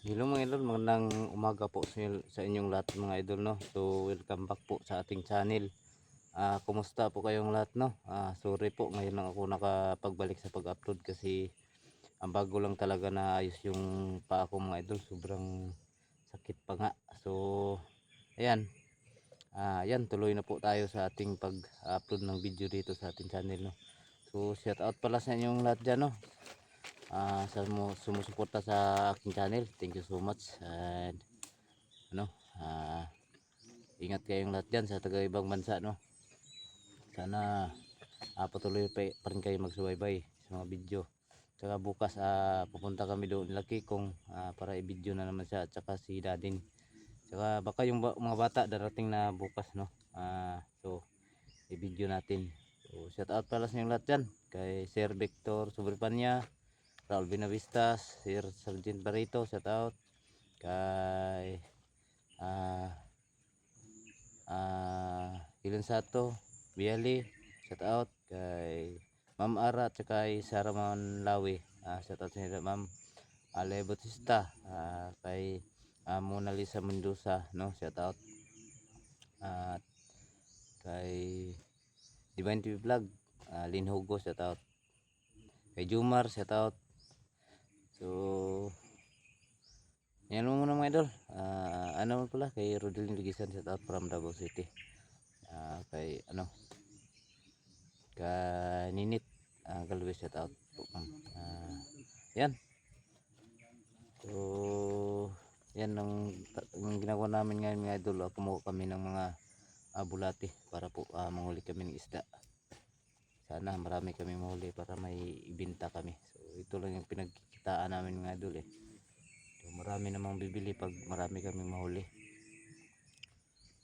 Hello mga idol, magandang umaga po sa, inyong lahat mga idol no. So welcome back po sa ating channel. Ah, kumusta po kayong lahat no? Ah, sorry po ngayon lang ako nakapagbalik sa pag-upload kasi ang bago lang talaga na ayos yung paa ko mga idol, sobrang sakit pa nga. So ayan. Ah, ayan tuloy na po tayo sa ating pag-upload ng video dito sa ating channel no. So shout out pala sa inyong lahat dyan no ah sa sumusuporta sa aking channel. Thank you so much. And ano, ah ingat kayong lahat diyan sa taga ibang bansa no. Sana ah, patuloy pa, pa rin kayo magsubaybay sa mga video. Tsaka bukas ah, pupunta kami doon laki kong ah, para i-video na naman siya at saka si Dadin. Tsaka baka yung ba- mga bata darating na bukas no. Ah, so i-video natin. So shout out pala sa inyong lahat dyan. Kay Sir Victor Subripanya. Raul Binavistas, Sir Sergeant Barito, shout out kay ah ah Ilan Sato, Biali, shout out kay Ma'am Ara at kay Sarah Manlawi. Ah shout out sa Ma'am Ale Bautista, ah kay ah, Mona Lisa Mendoza, no, shout out. At kay Divine TV Vlog, ah, Lin Hugo, shout out. Kay Jumar, shout out. So, yan mo muna mga idol. Ah, ano pala, kay Rodelin Ligisan, shout out from Davao City. Ah, kay, ano, kay Ninit, ah, Galvez, shout out. Ah, yan. So, yan ang, ang ginagawa namin ngayon mga idol. Ah, kumuha kami ng mga ah, bulati para po ah, manghuli kami ng isda. Sana marami kami mahuli para may ibenta kami. So, ito lang yung pinagkikitaan namin mga idol eh. So, marami namang bibili pag marami kami mahuli.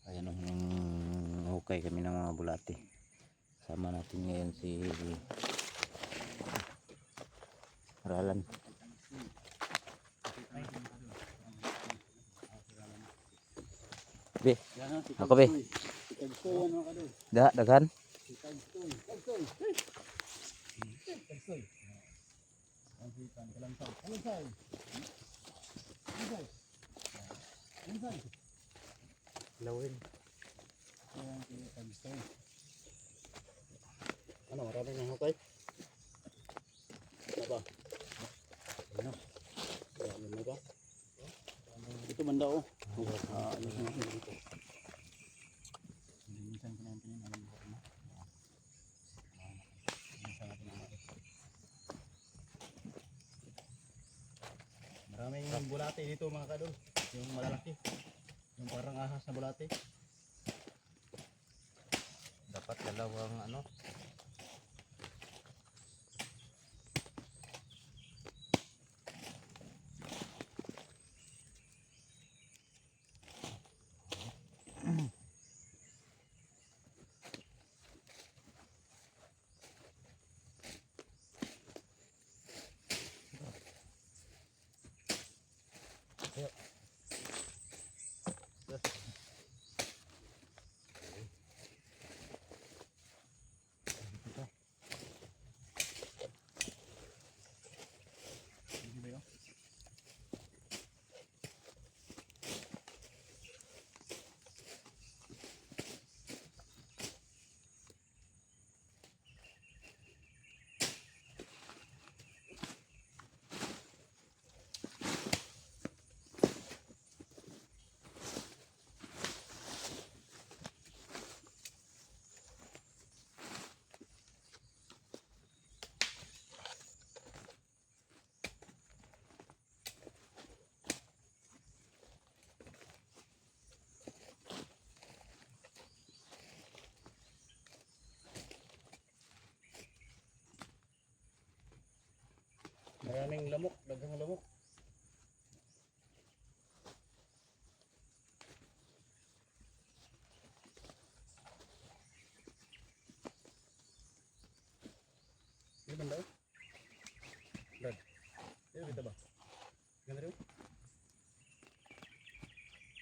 Ayan yung hukay kami ng mga bulati. Sama natin ngayon si Ralan. Be, ako be. Da, daghan. Lawin. Ano, marami ng hukay? Ano ba? Ano? Marami na ba? Ito banda oh. Ah, na natin dito. Minsan ko na yung pinin, alam mo na. Minsan natin ang mati. Maraming bulate dito mga kadol. Yung malalaki. Yung parang ahas na bulate. Dapat dalawang ano. Maraming lamok, dagang lamok. Ini benda. Dad. Ini kita ba? Ganda rin.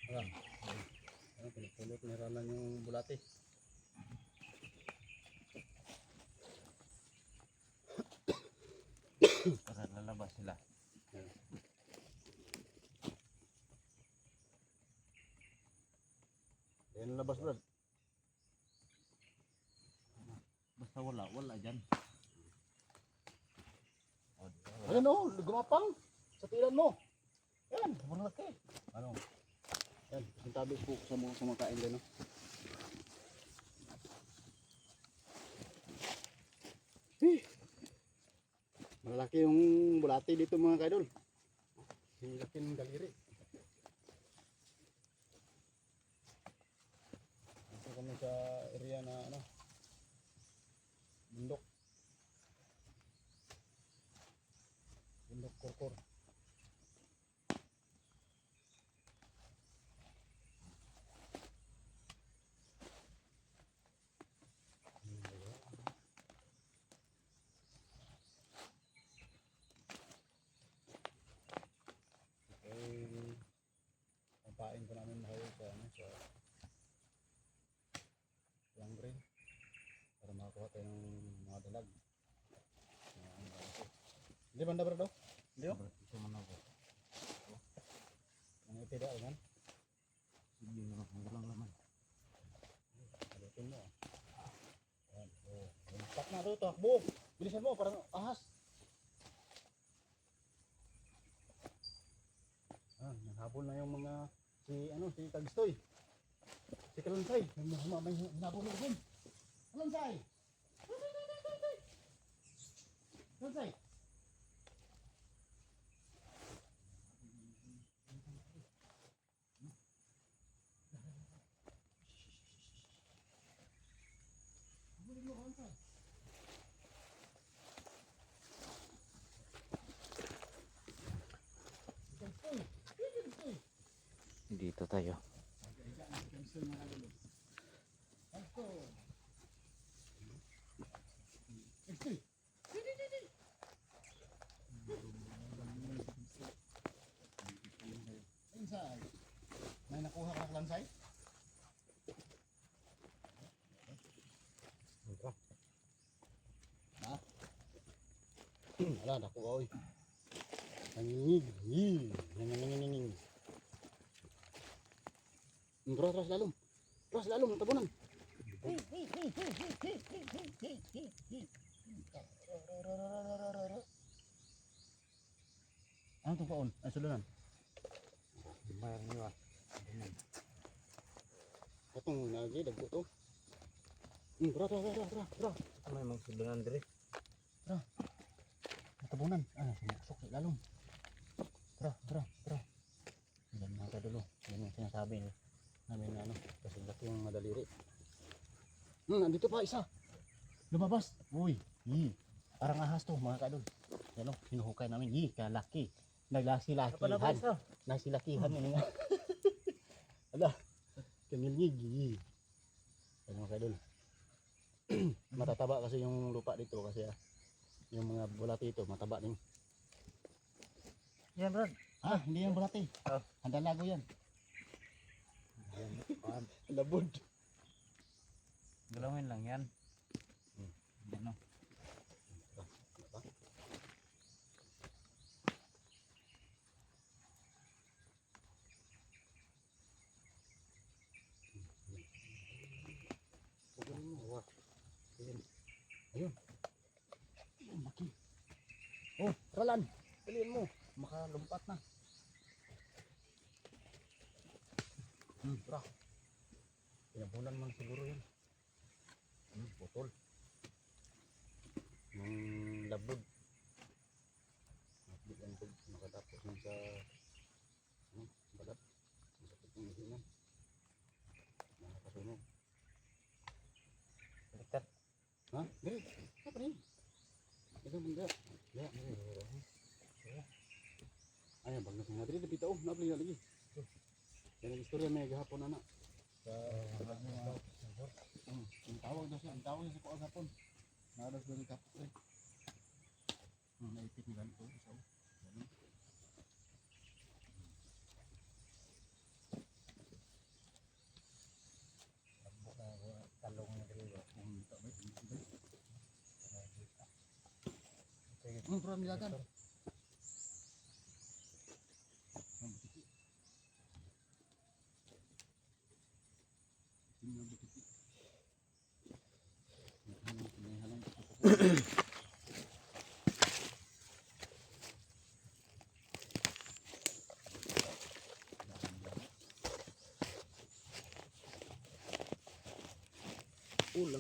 Ah. Ano, pinapulot ni Ralan yung bulate. lumabas sila. Yan labas brad. Basta wala, wala dyan. Ayan o, gumapang sa tilan mo. Ayan, malaki. Ano? Ayan, sintabi po sa mga kumakain din o. Eh. Malaki yung bulati dito mga kaidol. Ang laki ng daliri. Ito kami sa area na ano, bundok. Bundok Korkor. Okay. Pampain ko namin kayo sa ano sa long green para makakuha tayo ng ano, ano. Hindi banda bro daw? Hindi oh. Ito man ako. Ang itida o man. Sige na lang, walang laman. Alutin mo. Ayan. Oh. Tak na ito. Takbo. Bilisan mo. Parang ahas. Ah, naghabol na yung mga si ano si Tagstoy. Si Kalonsay. May may hinabol na rin. Kalonsay. Kalonsay. Habulin mo Kalonsay. Si Tagstoy. Si Tagstoy. Dito tayo. Insay. May nakuha ka klansay? Ha? Wala, nakuha oy. Nanginig. Yi. Nanginig. Tras, tras, lalom. Tras, lalom, tabunan. Ano itong paon? Ay, sulunan. Mayroon nyo ah. Katong lagi, dagko to. Tara, tara, tara, tara, tara. May mga sulunan dire. Tabunan. Ah, sumaksok sa lalom. Tara, tara, tara. Yan mga kadulo. Yan yung sinasabi niyo. Namin na ano, kasi laki yung madaliri. Hmm, nandito pa isa. Lumabas. Uy, yi. Parang ahas to mga kadol. Yan o, hinuhukay namin. Yi, kalaki. Naglasi-lakihan. Nasilakihan yun nga. Ala, kamilnyig. Yi. Yan mga kadol. Matataba kasi yung lupa dito kasi ah, yung mga bulati ito mataba din. Yan Brad. Ah, hindi yan bulati. Oh. Handalago yan. Yan. Labod. Galawin lang yan. Hmm. Ano? Ayun. Ayun. Ayun, laki. Oh, ralan. Piliin mo. Makalumpat na. Hmm, tara. Pinabunan man siguro yun. Hmm, putol. Yung labod. Hindi lang ito makatapos nun sa ano, balat. Masakit yung isinan. Nakakasunog. Balikat. Ha? Dili. Apa ni? Ito benda. Ya, ni. Ay, bang nasa nga dili dapat oh, nabli na lagi. Yan ang istorya may gahapon anak. Sa Hmm, ang tawag daw siya, ang tawag niya sa kuang hapon. Naras daw ni kapre. Hmm, naipit ni ganito isa. oh. Ganun. Talong na dito. Hmm, tak baik, tak baik. Hmm, pernah nilagan.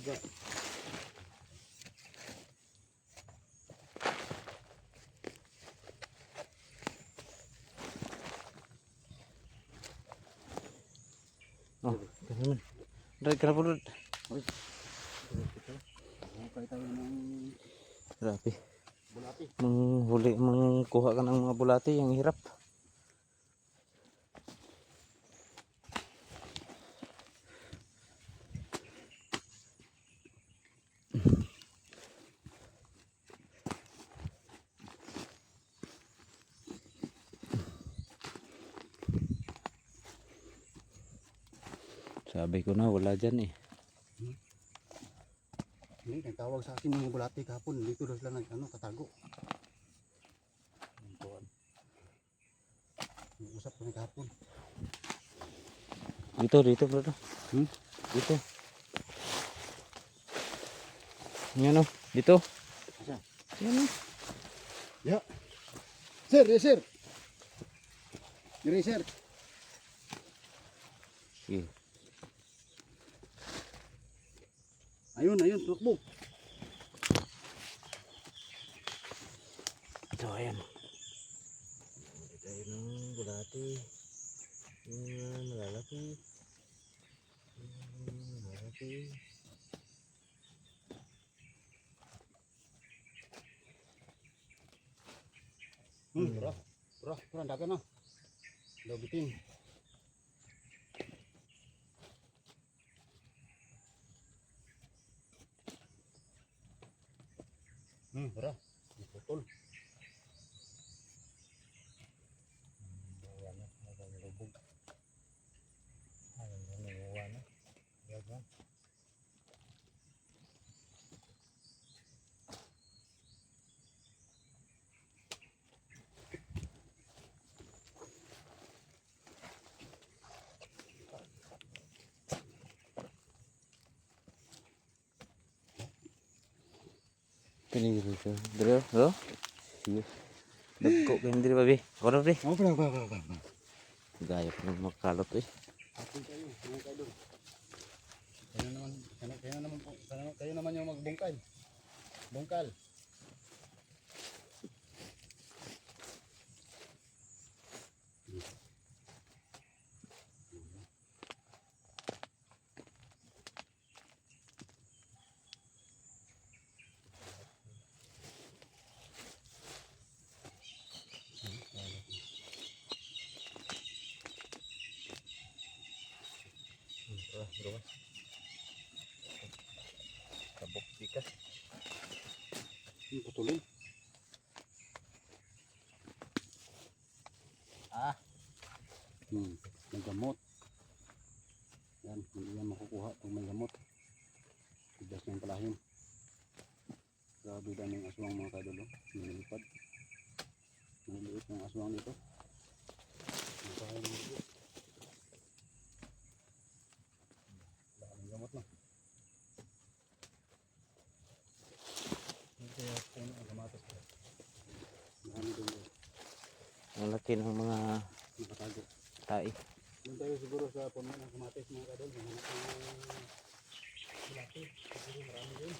Ulaga. Oh, ganun. Dahil ka na po Rod. Hukay tayo ng Grabe. bulati. Manghuli, mangkuha ka ng mga bulati, ang hirap. Sabi ko na wala dyan eh. Hindi, nagtawag sa akin yung bulati kahapon. Dito daw sila nag, ano, katago. Usap kami kahapon. Dito, dito bro. Hmm? Dito. Yan o, dito. Asa? Yan o. Ya. Sir, sir. Diri sir. Sige. Ayun, ayun, tukbo. Ito, ayan. Hindi tayo ng bulati. Yung uh, nalalaki. Yung nalalaki. Hmm, pura. Pura, pura, dagan na. Daw Hmm, pura. Iputol. Ayan na, nagalubog. Ayan na, nanguha na. Ayan na. Pinigil ko. Dito, dito. Sige. Dagko kayo dito, babi. Pre. Oh, pura, pura, pura, pura. Gaya pa ng makalot eh. Atin kayo, kayo doon? Kayo naman, kayo, kayo naman kayo, kayo naman yung magbungkal. Bungkal. Ah, Hmm, may gamot. Yan, hindi yan makukuha kung may gamot. Tigas ng palahim. Grabe dami ng aswang mga kadolo. Nilipad. Naliit ng aswang dito. Ang bahay ng dito. Daming gamot na. Hindi kaya puno ang kamatas ko. Marami doon doon. ang laki ng mga Nakatago. tai. Doon tayo siguro sa puno ng kamatis mga kadol. Mga bulati. Siguro marami doon.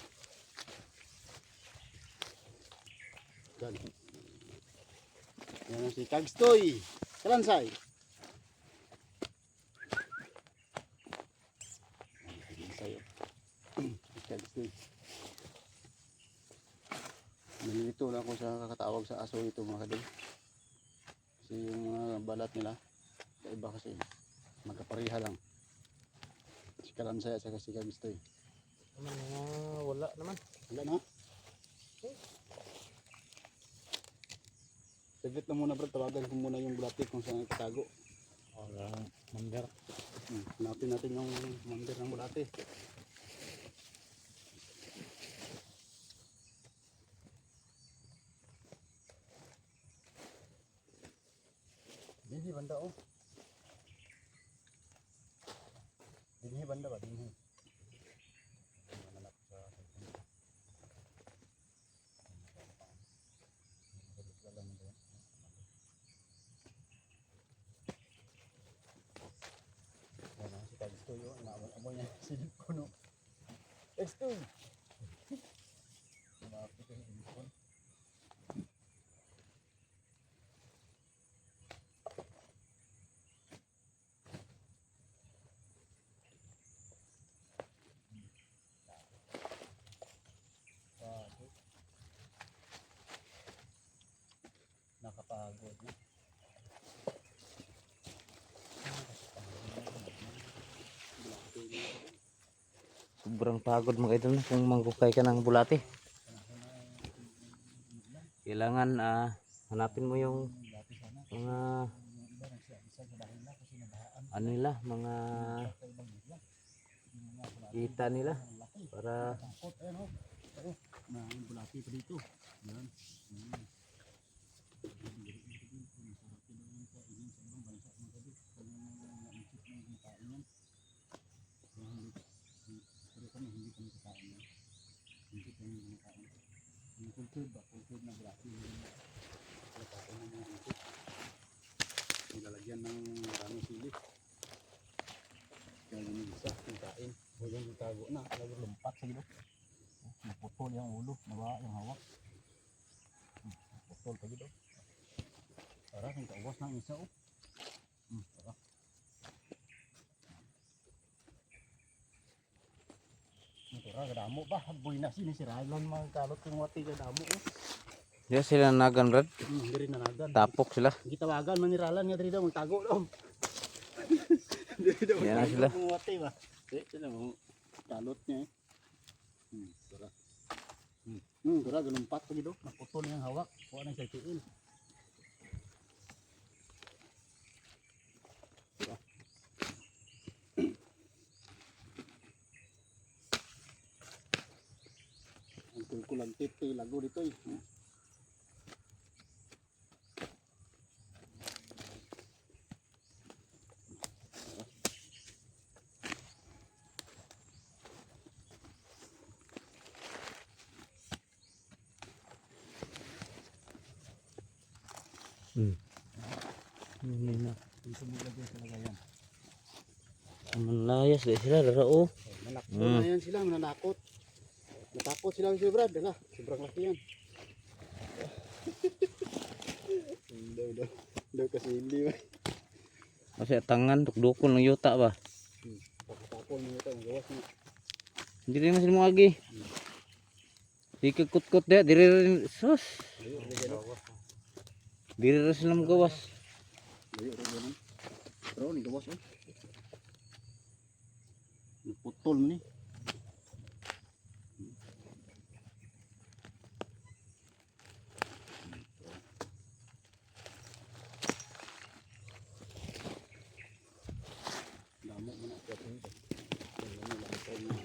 Yan. Yan si Kagstoy. Kalansay. Si Kagstoy. Nalilito lang ako sa kakatawag sa aso ito mga kadol. Kasi balat nila, iba kasi magkapariha lang. Si Kalansay at saka si Kagstoy. Naman, mga wala naman. Wala na. Saglit lang muna bro, tawagan ko muna yung bulati kung saan katago. Wala. Mandar. Hmm, hanapin natin yung commander ng bulati. banda oh. Dinhi banda ba dinhi. Ayan, oh, si amoy niya. Silip ko, no. Tagstoy! Sobrang pagod mga idol kung manggukay ka ng bulati. Kailangan ah, hanapin mo yung mga ano nila, mga kita nila para Maraming bulati pa dito. Yan. Mm. Pero kami hindi kami kakain yan. Hindi kami kumakain. Yung kultur ba? Kultur na. Yung Kakain ng mga antik. Nilalagyan ng maraming sili. Kaya yung isa, yung kain. O yung itago na, talagang lumpat sa gilok. Naputol yung ulo, nawa yung hawak. Hmm, Naputol ka gilok. Para kung kauwas ng isa oh. Hmm, para. Ra gadamo ba? Boy na sini siralan mga kalot kung wati gadamo oh. Diyan sila nagan rad, Hmm, diri nanagan. tapok sila. Gitawagan maniralan nga diri daw magtago daw. Diri daw Yan na sila. kung wati ba. Eh, sila mo kalot niya eh. Hmm, tara. Hmm, hmm tara galumpat pa gido. Naputol niyang hawak. Kuha na siya tiil. Ang kulkulang titi lago dito eh. Hmm. Hmm. Ano na? Dito mo lagyan talaga yan. Manlayas dahil sila dara oh. Manakot Mm. na yan sila, mananakot. Natakot sila si Brad, hala. Sobrang laki yan. Daw, daw. Daw kasi hindi ba. Kasi tangan dukdukon ng yuta ba. Pakatapon mo ito, ang gawas mo. Hindi rin sila mo agi. Di ka kutkot dia, diri rin sus. Layo. Diri rin sila magawas. Layo, layo, layo. Pero, ni gawas oh. Naputol mo ni. Damo mo na siya dito. Damo mo lang ito na.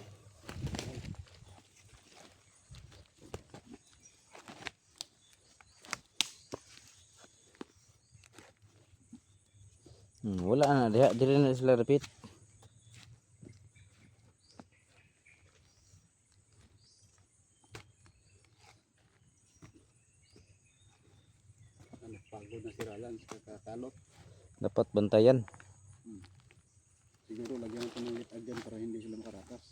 Hmm, wala na diha, diri na sila pagod na sa kakalot. Dapat bantayan. Siguro lagyan natin ng lit agyan para hindi sila makaratas.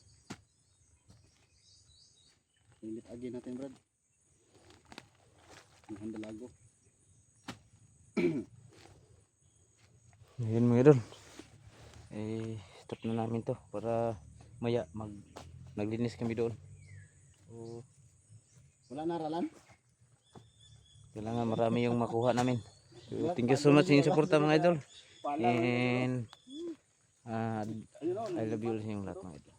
Yung lit agyan natin, Brad. Yung handalago. Ayun mga idol. Eh, stop na namin to para maya mag naglinis kami doon. So, Wala na, Ralan? kailangan marami yung makuha namin. So, thank you so much sa suporta mga idol. And o, I love you all sa inyong lahat mga idol.